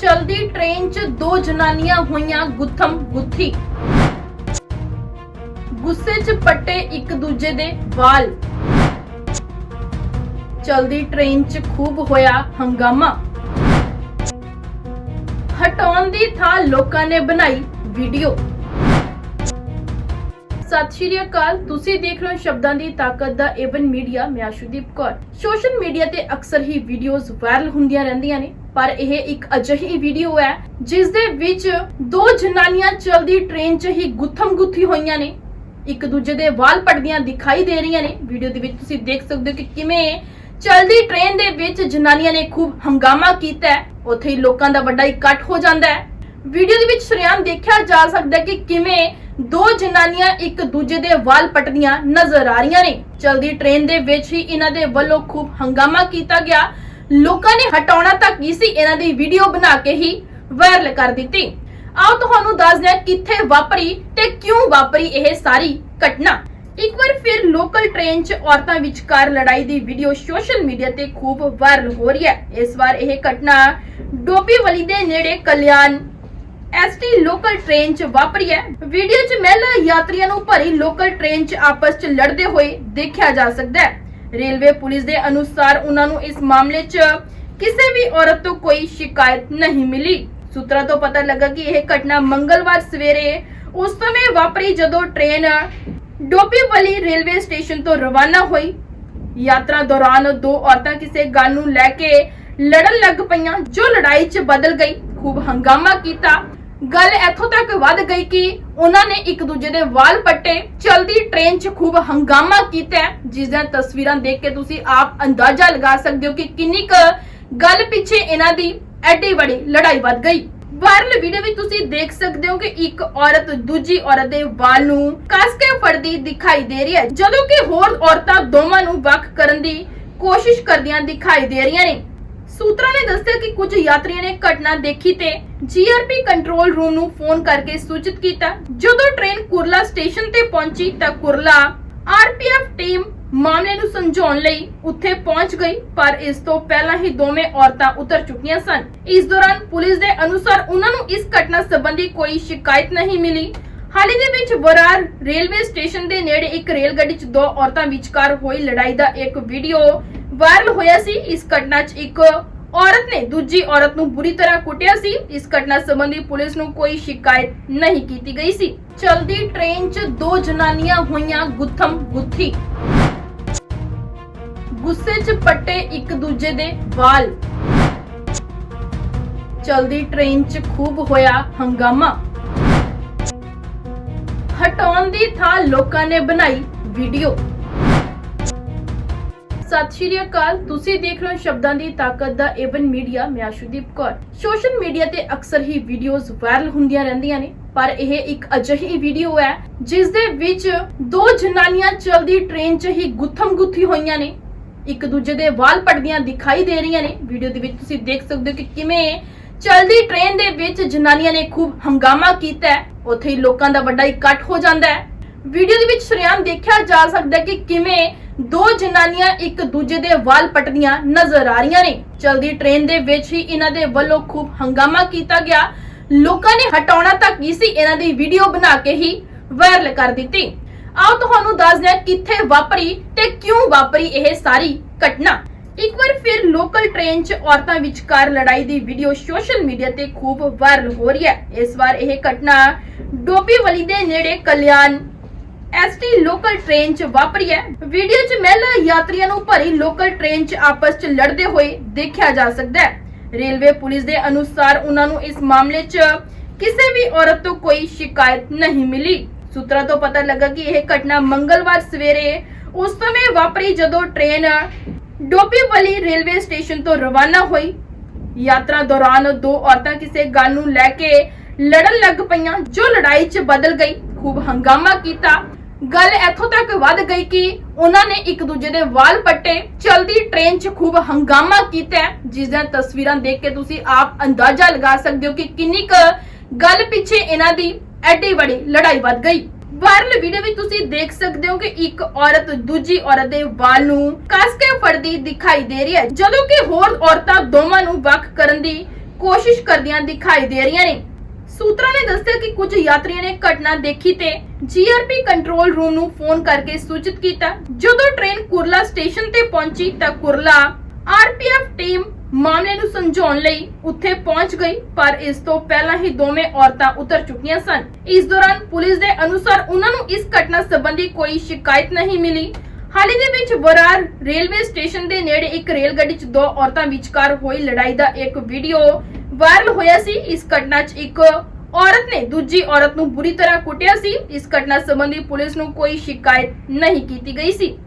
ਚਲਦੀ ਟ੍ਰੇਨ 'ਚ ਦੋ ਜਨਾਨੀਆਂ ਹੋਈਆਂ ਗੁੱਥਮ ਗੁੱਥੀ। ਗੁੱਸੇ 'ਚ ਪੱਟੇ ਇੱਕ ਦੂਜੇ ਦੇ ਵਾਲ। ਚਲਦੀ ਟ੍ਰੇਨ 'ਚ ਖੂਬ ਹੋਇਆ ਹੰਗਾਮਾ। ਹਟਾਉਣ ਦੀ ਥਾਂ ਲੋਕਾਂ ਨੇ ਬਣਾਈ ਵੀਡੀਓ ਸਤਿ ਸ਼੍ਰੀ ਅਕਾਲ। ਤੁਸੀਂ ਦੇਖ ਰਹੇ ਹੋ ਸ਼ਬਦਾਂ ਦੀ ਤਾਕਤ ਦਾ ਏਵਨ ਮੀਡੀਆ। ਮੈਂ ਆਸ਼ੂਦੀਪ ਕੌਰ। ਸੋਸ਼ਲ ਮੀਡੀਆ ਤੇ ਅਕਸਰ ਹੀ ਵੀਡੀਓਜ਼ ਵਾਇਰਲ ਹੁੰਦੀਆਂ ਰਹਿੰਦੀਆਂ ਨੇ। ਪਰ ਇਹ ਇੱਕ ਅਜਿਹੀ ਵੀਡੀਓ ਹੈ, ਜਿਸ ਦੇ ਵਿੱਚ ਦੋ ਜਨਾਨੀਆਂ ਚਲਦੀ ਟ੍ਰੇਨ 'ਚ ਹੀ ਗੁੱਥਮ ਗੁੱਥੀ ਹੋਈਆਂ ਨੇ। ਇੱਕ ਦੂਜੇ ਦੇ ਵਾਲ ਪੜਦੀਆਂ ਦਿਖਾਈ ਦੇ ਰਹੀਆਂ ਨੇ। ਵੀਡੀਓ ਦੇ ਵਿੱਚ ਤੁਸੀਂ ਦੇਖ ਸਕਦੇ ਹੋ ਕਿ ਕਿਵੇਂ ਚਲਦੀ ਟ੍ਰੇਨ ਦੇ ਵਿੱਚ ਜਨਾਨੀਆਂ ਨੇ ਖੂਬ ਹੰਗਾਮਾ ਕੀਤਾ ਹੈ। ਉੱਥੇ ਹੀ ਲੋਕਾਂ ਦਾ ਵੱਡਾ ਇਕੱਠ ਹੋ ਜਾਂਦਾ ਹੈ। ਵੀਡੀਓ ਦੇ ਵਿੱਚ ਸ਼ਰੇਆਮ ਦੇਖਿਆ ਜਾ ਸਕਦਾ ਕਿ ਕਿਵੇਂ ਦੋ ਜਨਾਨੀਆਂ ਇੱਕ ਦੂਜੇ ਦੇ ਵਾਲ ਪਟਦੀਆਂ ਨਜ਼ਰ ਆ ਰਹੀਆਂ ਨੇ। ਚਲਦੀ ਟ੍ਰੇਨ ਦੇ ਵਿੱਚ ਹੀ ਇਹਨਾਂ ਦੇ ਵੱਲੋਂ ਖੂਬ ਹੰਗਾਮਾ ਕੀਤਾ ਗਿਆ। ਲੋਕਾਂ ਨੇ ਹਟਾਉਣਾ ਤਾਂ ਕੀ ਸੀ, ਇਹਨਾਂ ਦੀ ਵੀਡੀਓ ਬਣਾ ਕੇ ਹੀ ਵਾਇਰਲ ਕਰ ਦਿੱਤੀ। ਆਓ ਤੁਹਾਨੂੰ ਦੱਸਦੇ ਹਾਂ ਕਿੱਥੇ ਵਾਪਰੀ ਤੇ ਕਿਉਂ ਵਾਪਰੀ ਇਹ ਸਾਰੀ ਘਟਨਾ। ਇੱਕ ਵਾਰ ਫਿਰ ਲੋਕਲ ਟ੍ਰੇਨ 'ਚ ਔਰਤਾਂ ਵਿਚਕਾਰ ਲੜਾਈ ਦੀ ਵੀਡੀਓ ਸੋਸ਼ਲ ਮੀਡੀਆ ਤੇ ਖੂਬ ਵਾਇਰਲ ਹੋ ਰਹੀ ਹੈ। ਇਸ ਵਾਰ ਇਹ ਘਟਨਾ ਡੋਬੀਵਲੀ ਦੇ ਨੇੜੇ ਕਲਿਆਣ ਐਸਟੀ ਲੋਕਲ ਟ੍ਰੇਨ 'ਚ ਵਾਪਰੀ ਹੈ। ਵੀਡੀਓ 'ਚ ਮਹਿਲਾ ਯਾਤਰੀਆਂ ਨੂੰ ਭਰੀ ਲੋਕਲ ਟ੍ਰੇਨ 'ਚ ਆਪਸ 'ਚ ਲੜਦੇ ਹੋਏ ਦੇਖਿਆ ਜਾ ਸਕਦਾ ਹੈ। ਰੇਲਵੇ ਪੁਲਿਸ ਦੇ ਅਨੁਸਾਰ ਉਹਨਾਂ ਨੂੰ ਇਸ ਮਾਮਲੇ 'ਚ ਕਿਸੇ ਵੀ ਔਰਤ ਤੋਂ ਕੋਈ ਸ਼ਿਕਾਇਤ ਨਹੀਂ ਮਿਲੀ। ਸੂਤਰਾਂ ਤੋਂ ਪਤਾ ਲੱਗਾ ਕਿ ਇਹ ਘਟਨਾ ਮੰਗਲਵਾਰ ਸਵੇਰੇ ਉਸ ਸਮੇਂ ਵਾਪਰੀ ਜਦੋਂ ਟ੍ਰੇਨ ਡੋਬੀਵਲੀ ਰੇਲਵੇ ਸਟੇਸ਼ਨ ਤੋਂ ਰਵਾਨਾ ਹੋਈ। ਯਾਤਰਾ ਦੌਰਾਨ ਦੋ ਔਰਤਾਂ ਕਿਸੇ ਗੱਲ ਨੂੰ ਲੈ ਕੇ ਲੜਨ ਲੱਗ ਪਈਆਂ, ਜੋ ਲੜਾਈ 'ਚ ਬਦਲ ਗਈ। ਖੂਬ ਹੰਗਾਮਾ ਕੀਤਾ ਗੱਲ ਇੱਥੋਂ ਤੱਕ ਵੱਧ ਗਈ ਕਿ ਉਹਨਾਂ ਨੇ ਇੱਕ ਦੂਜੇ ਦੇ ਵਾਲ ਪੱਟੇ, ਚਲਦੀ ਟ੍ਰੇਨ 'ਚ ਖੂਬ ਹੰਗਾਮਾ ਕੀਤਾ। ਜਿਸ ਦੀਆਂ ਤਸਵੀਰਾਂ ਦੇਖ ਕੇ ਤੁਸੀਂ ਆਪ ਅੰਦਾਜ਼ਾ ਲਗਾ ਸਕਦੇ ਹੋ ਕਿ ਕਿੰਨੀ ਕੁ ਗੱਲ ਪਿੱਛੇ ਇਹਨਾਂ ਦੀ ਐਡੀ ਵੱਡੀ ਲੜਾਈ ਵੱਧ ਗਈ। ਵਾਇਰਲ ਵੀਡੀਓ ਵਿੱਚ ਤੁਸੀਂ ਦੇਖ ਸਕਦੇ ਹੋ ਕਿ ਇੱਕ ਔਰਤ ਦੂਜੀ ਔਰਤ ਦੇ ਵਾਲ ਨੂੰ ਕੱਸ ਕੇ ਫੜਦੀ ਦਿਖਾਈ ਦੇ ਰਹੀ ਹੈ। ਜਦੋਂ ਕਿ ਹੋਰ ਔਰਤਾਂ ਦੋਵਾਂ ਨੂੰ ਵੱਖ ਕਰਨ ਦੀ ਕੋਸ਼ਿਸ਼ ਕਰਦੀਆਂ ਦਿਖਾਈ ਦੇ ਰਹੀਆਂ ਨੇ। ਸੂਤਰਾਂ ਨੇ ਦੱਸਿਆ ਕਿ ਕੁਝ ਯਾਤਰੀਆਂ ਨੇ ਘਟਨਾ ਦੇਖੀ ਤੇ ਜੀਆਰਪੀ ਕੰਟਰੋਲ ਰੂਮ ਨੂੰ ਫੋਨ ਕਰਕੇ ਸੂਚਿਤ ਕੀਤਾ। ਜਦੋਂ ਟ੍ਰੇਨ ਕੁਰਲਾ ਸਟੇਸ਼ਨ ਤੇ ਪਹੁੰਚੀ ਤਾਂ ਕੁਰਲਾ ਆਰਪੀਐਫ ਟੀਮ ਮਾਮਲੇ ਨੂੰ ਸਮਝਾਉਣ ਲਈ ਉੱਥੇ ਪਹੁੰਚ ਗਈ, ਪਰ ਇਸ ਤੋਂ ਪਹਿਲਾਂ ਹੀ ਦੋਵੇਂ ਔਰਤਾਂ ਉਤਰ ਚੁੱਕੀਆਂ ਸਨ। ਇਸ ਦੌਰਾਨ ਪੁਲਿਸ ਦੇ ਅਨੁਸਾਰ ਉਹਨਾਂ ਨੂੰ ਇਸ ਘਟਨਾ ਸੰਬੰਧੀ ਕੋਈ ਸ਼ਿਕਾਇਤ ਨਹੀਂ ਮਿਲੀ। ਹਾਲ ਹੀ ਦੇ ਵਿੱਚ ਬਰਾਰ ਰੇਲਵੇ ਸਟੇਸ਼ਨ ਦੇ ਨੇੜੇ ਇੱਕ ਰੇਲ ਗੱਡੀ 'ਚ ਦੋ ਔਰਤਾਂ ਵਿਚਕਾਰ ਹੋਈ ਲੜਾਈ ਦਾ ਇੱਕ ਵੀਡੀਓ ਵਾਇਰਲ ਹੋਇਆ ਸੀ। ਇਸ ਘਟਨਾ 'ਚ ਇੱਕ ਔਰਤ ਨੇ ਦੂਜੀ ਔਰਤ ਨੂੰ ਬੁਰੀ ਤਰ੍ਹਾਂ ਕੁੱਟਿਆ ਸੀ। ਇਸ ਘਟਨਾ ਸੰਬੰਧੀ ਪੁਲਿਸ ਨੂੰ ਕੋਈ ਸ਼ਿਕਾਇਤ ਨਹੀਂ ਕੀਤੀ ਗਈ ਸੀ। ਚਲਦੀ ਟ੍ਰੇਨ 'ਚ ਦੋ ਜਨਾਨੀਆਂ ਹੋਈਆਂ ਗੁੱਥਮ ਗੁੱਥੀ। ਗੁੱਸੇ 'ਚ ਪੱਟੇ ਇੱਕ ਦੂਜੇ ਦੇ ਵਾਲ। ਚਲਦੀ ਟ੍ਰੇਨ 'ਚ ਖੂਬ ਹੋਇਆ ਹੰਗਾਮਾ। ਹਟਾਉਣ ਦੀ ਥਾਂ ਲੋਕਾਂ ਨੇ ਬਣਾਈ ਵੀਡੀਓ। ਸਤਿ ਸ਼੍ਰੀ ਅਕਾਲ। ਤੁਸੀਂ ਦੇਖ ਰਹੇ ਹੋ ਸ਼ਬਦਾਂ ਦੀ ਤਾਕਤ ਦਾ ਏਵਨ ਮੀਡੀਆ। ਮੈਂ ਆਸ਼ੂਦੀਪ ਕੌਰ। ਸੋਸ਼ਲ ਮੀਡੀਆ ਤੇ ਅਕਸਰ ਹੀ ਵੀਡੀਓਜ਼ ਵਾਇਰਲ ਹੁੰਦੀਆਂ ਰਹਿੰਦੀਆਂ ਨੇ। ਪਰ ਇਹ ਇੱਕ ਅਜਿਹੀ ਵੀਡੀਓ ਹੈ, ਜਿਸ ਦੇ ਵਿੱਚ ਦੋ ਜਨਾਨੀਆਂ ਚਲਦੀ ਟ੍ਰੇਨ 'ਚ ਹੀ ਗੁੱਥਮ ਗੁੱਥੀ ਹੋਈਆਂ ਨੇ। ਇੱਕ ਦੂਜੇ ਦੇ ਵਾਲ ਪੜਦੀਆਂ ਦਿਖਾਈ ਦੇ ਰਹੀਆਂ ਨੇ। ਵੀਡੀਓ ਦੇ ਵਿੱਚ ਤੁਸੀਂ ਦੇਖ ਸਕਦੇ ਹੋ ਕਿ ਕਿਵੇਂ ਚਲਦੀ ਟ੍ਰੇਨ ਦੇ ਵਿੱਚ ਜਨਾਨੀਆਂ ਨੇ ਖੂਬ ਹੰਗਾਮਾ ਕੀਤਾ ਹੈ। ਉੱਥੇ ਹੀ ਲੋਕਾਂ ਦਾ ਵੱਡਾ ਇਕੱਠ ਹੋ ਜਾਂਦਾ ਹੈ। ਵੀਡੀਓ ਦੇ ਵਿੱਚ ਸ਼ਰੇਆਮ ਦੇਖਿਆ ਜਾ ਸਕਦਾ ਹੈ ਕਿ ਕਿਵੇਂ ਦੋ ਜਨਾਨੀਆਂ ਇੱਕ ਦੂਜੇ ਦੇ ਵਾਲ ਪਟਦੀਆਂ ਨਜ਼ਰ ਆ ਰਹੀਆਂ ਨੇ। ਚਲਦੀ ਟ੍ਰੇਨ ਦੇ ਵਿੱਚ ਹੀ ਇਹਨਾਂ ਦੇ ਵੱਲੋਂ ਖੂਬ ਹੰਗਾਮਾ ਕੀਤਾ ਗਿਆ। ਲੋਕਾਂ ਨੇ ਹਟਾਉਣਾ ਤਾਂ ਕੀ ਸੀ, ਇਹਨਾਂ ਦੀ ਵੀਡੀਓ ਬਣਾ ਕੇ ਹੀ ਵਾਇਰਲ ਕਰ ਦਿੱਤੀ। ਆਓ ਤੁਹਾਨੂੰ ਦੱਸਦੇ ਹਾਂ ਕਿੱਥੇ ਵਾਪਰੀ ਤੇ ਕਿਉਂ ਵਾਪਰੀ ਇਹ ਸਾਰੀ ਘਟਨਾ। ਇੱਕ ਵਾਰ ਫਿਰ ਲੋਕਲ ਟ੍ਰੇਨ 'ਚ ਔਰਤਾਂ ਵਿਚਕਾਰ ਲੜਾਈ ਦੀ ਵੀਡੀਓ ਸੋਸ਼ਲ ਮੀਡੀਆ ਤੇ ਖੂਬ ਵਾਇਰਲ ਹੋ ਰਹੀ ਹੈ। ਇਸ ਵਾਰ ਇਹ ਘਟਨਾ ਡੋਬੀਵਲੀ ਦੇ ਨੇੜੇ ਕਲਿਆਣ ਐਸਟੀ ਲੋਕਲ ਟ੍ਰੇਨ 'ਚ ਵਾਪਰੀ ਹੈ। ਵੀਡੀਓ 'ਚ ਮਹਿਲਾ ਯਾਤਰੀਆਂ ਨੂੰ ਭਰੀ ਲੋਕਲ ਟ੍ਰੇਨ 'ਚ ਆਪਸ 'ਚ ਲੜਦੇ ਹੋਏ ਦੇਖਿਆ ਜਾ ਸਕਦਾ ਹੈ। ਰੇਲਵੇ ਪੁਲਿਸ ਦੇ ਅਨੁਸਾਰ ਉਹਨਾਂ ਨੂੰ ਇਸ ਮਾਮਲੇ 'ਚ ਕਿਸੇ ਵੀ ਔਰਤ ਤੋਂ ਕੋਈ ਸ਼ਿਕਾਇਤ ਨਹੀਂ ਮਿਲੀ। ਸੂਤਰਾਂ ਤੋਂ ਪਤਾ ਲੱਗਾ ਕਿ ਇਹ ਘਟਨਾ ਮੰਗਲਵਾਰ ਸਵੇਰੇ ਉਸ ਸਮੇਂ ਵਾਪਰੀ ਜਦੋਂ ਟ੍ਰੇਨ ਡੋਬੀਵਲੀ ਰੇਲਵੇ ਸਟੇਸ਼ਨ ਤੋਂ ਰਵਾਨਾ ਹੋਈ। ਯਾਤਰਾ ਦੌਰਾਨ ਦੋ ਔਰਤਾਂ ਕਿਸੇ ਗੱਲ ਨੂੰ ਲੈ ਕੇ ਲੜਨ ਲੱਗ ਪਈਆਂ, ਜੋ ਲੜਾਈ 'ਚ ਬਦਲ ਗਈ। ਖੂਬ ਹੰਗਾਮਾ ਕੀਤਾ ਗੱਲ ਇੱਥੋਂ ਤੱਕ ਵੱਧ ਗਈ ਕਿ ਉਹਨਾਂ ਨੇ ਇੱਕ ਦੂਜੇ ਦੇ ਵਾਲ ਪੱਟੇ, ਚਲਦੀ ਟ੍ਰੇਨ 'ਚ ਖੂਬ ਹੰਗਾਮਾ ਕੀਤਾ। ਜਿਸ ਦੀਆਂ ਤਸਵੀਰਾਂ ਦੇਖ ਕੇ ਤੁਸੀਂ ਆਪ ਅੰਦਾਜ਼ਾ ਲਗਾ ਸਕਦੇ ਹੋ ਕਿ ਕਿੰਨੀ ਕੁ ਗੱਲ ਪਿੱਛੇ ਇਹਨਾਂ ਦੀ ਐਡੀ ਵੱਡੀ ਲੜਾਈ ਵੱਧ ਗਈ। ਵਾਇਰਲ ਵੀਡੀਓ ਵਿੱਚ ਤੁਸੀਂ ਦੇਖ ਸਕਦੇ ਹੋ ਕਿ ਇੱਕ ਔਰਤ ਦੂਜੀ ਔਰਤ ਦੇ ਵਾਲ ਨੂੰ ਕੱਸ ਕੇ ਫੜਦੀ ਦਿਖਾਈ ਦੇ ਰਹੀ ਹੈ। ਜਦੋਂ ਕਿ ਹੋਰ ਔਰਤਾਂ ਦੋਵਾਂ ਨੂੰ ਵੱਖ ਕਰਨ ਦੀ ਕੋਸ਼ਿਸ਼ ਕਰਦੀਆਂ ਦਿਖਾਈ ਦੇ ਰਹੀਆਂ ਨੇ। ਸੂਤਰਾਂ ਨੇ ਦੱਸਿਆ ਕਿ ਕੁਝ ਯਾਤਰੀਆਂ ਨੇ ਘਟਨਾ ਦੇਖੀ ਤੇ ਜੀਆਰਪੀ ਕੰਟਰੋਲ ਰੂਮ ਨੂੰ ਫੋਨ ਕਰਕੇ ਸੂਚਿਤ ਕੀਤਾ। ਜਦੋਂ ਟ੍ਰੇਨ ਕੁਰਲਾ ਸਟੇਸ਼ਨ ਤੇ ਪਹੁੰਚੀ ਤਾਂ ਕੁਰਲਾ ਆਰਪੀਐਫ ਟੀਮ ਮਾਮਲੇ ਨੂੰ ਸਮਝਾਉਣ ਲਈ ਉੱਥੇ ਪਹੁੰਚ ਗਈ, ਪਰ ਇਸ ਤੋਂ ਪਹਿਲਾਂ ਹੀ ਦੋਵੇਂ ਔਰਤਾਂ ਉਤਰ ਚੁੱਕੀਆਂ ਸਨ। ਇਸ ਦੌਰਾਨ ਪੁਲਿਸ ਦੇ ਅਨੁਸਾਰ ਉਹਨਾਂ ਨੂੰ ਇਸ ਘਟਨਾ ਸੰਬੰਧੀ ਕੋਈ ਸ਼ਿਕਾਇਤ ਨਹੀਂ ਮਿਲੀ। ਹਾਲ ਹੀ ਦੇ ਵਿੱਚ ਬਰਾਰ ਰੇਲਵੇ ਸਟੇਸ਼ਨ ਦੇ ਨੇੜੇ ਇੱਕ ਰੇਲ ਗੱਡੀ 'ਚ ਦੋ ਔਰਤਾਂ ਵਿਚਕਾਰ ਹੋਈ ਲੜਾਈ ਦਾ ਇੱਕ ਵੀਡੀਓ ਵਾਇਰਲ ਹੋਇਆ ਸੀ। ਇਸ ਘਟਨਾ 'ਚ ਇੱਕ ਔਰਤ ਨੇ ਦੂਜੀ ਔਰਤ ਨੂੰ ਬੁਰੀ ਤਰ੍ਹਾਂ ਕੁੱਟਿਆ ਸੀ। ਇਸ ਘਟਨਾ ਸੰਬੰਧੀ ਪੁਲਿਸ ਨੂੰ ਕੋਈ ਸ਼ਿਕਾਇਤ ਨਹੀਂ ਕੀਤੀ ਗਈ ਸੀ।